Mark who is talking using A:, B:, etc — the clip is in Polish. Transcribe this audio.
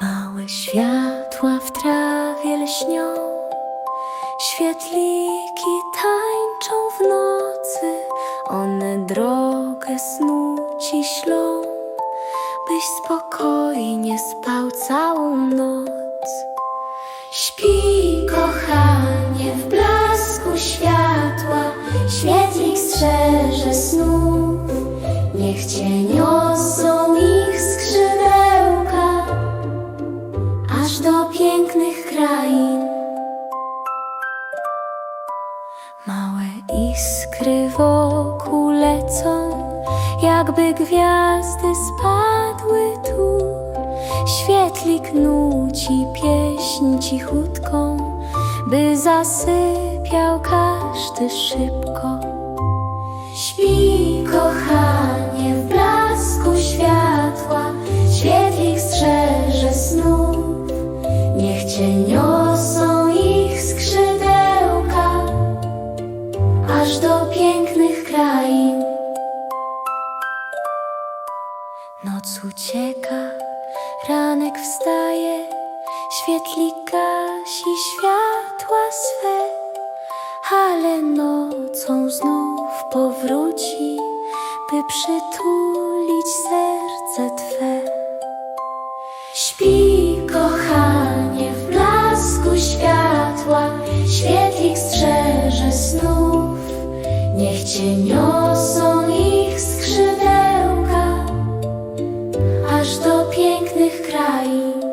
A: Małe światła w trawie lśnią, świetliki tańczą w nocy, one drogę snu ci ślą, byś spokojnie spał całą noc. Śpi, kochanie, w blasku światła, świetlik strzeże snów, niech cię niosą iskry wokół lecą, jakby gwiazdy spadły tu. Świetlik nuci pieśń cichutką, by zasypiał każdy szybko. Śpi, aż do pięknych krain. Noc ucieka, ranek wstaje, świetlik gasi światła swe, ale nocą znów powróci, by przytulić serce twe. Śpi, kochanie, w blasku światła, świetlik strzeże snów. Niech cię niosą ich skrzydełka aż do pięknych krajów.